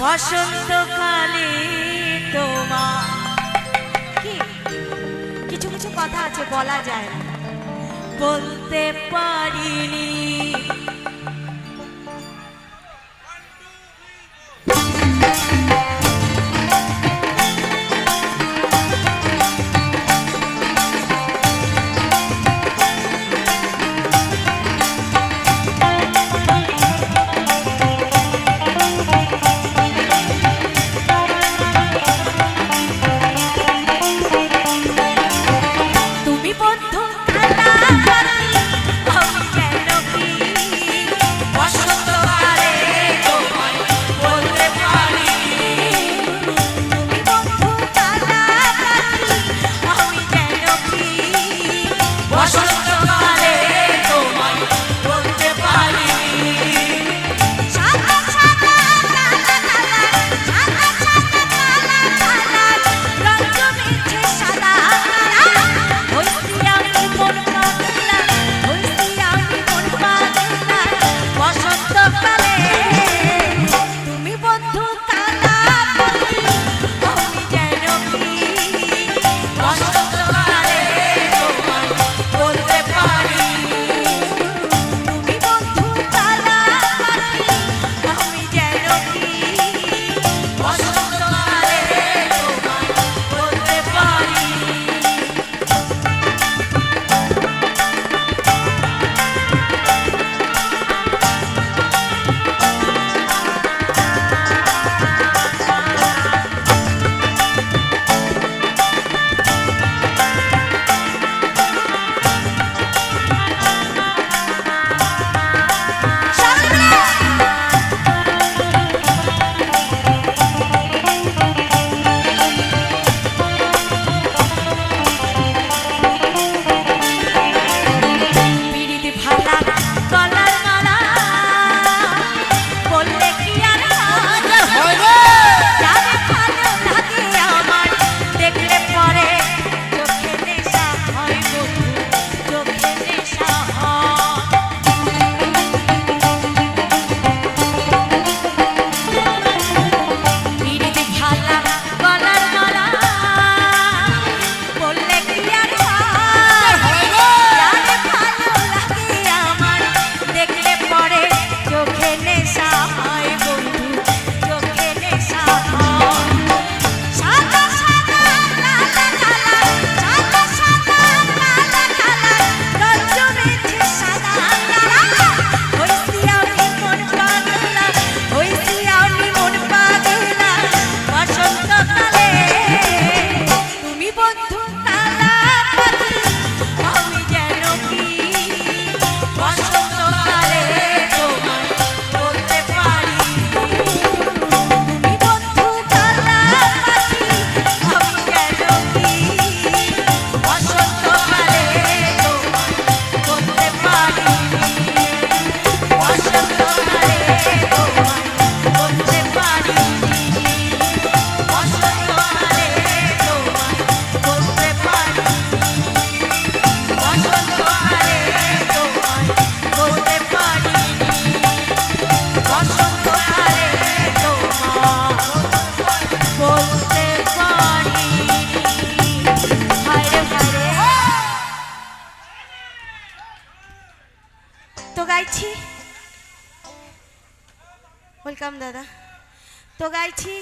বসন্তকালে তোমার। কি? কিছু কিছু কথা আছে বলা যায় বলতে পারিনি। গাইছি ওয়েলকাম দাদা তো গাইছি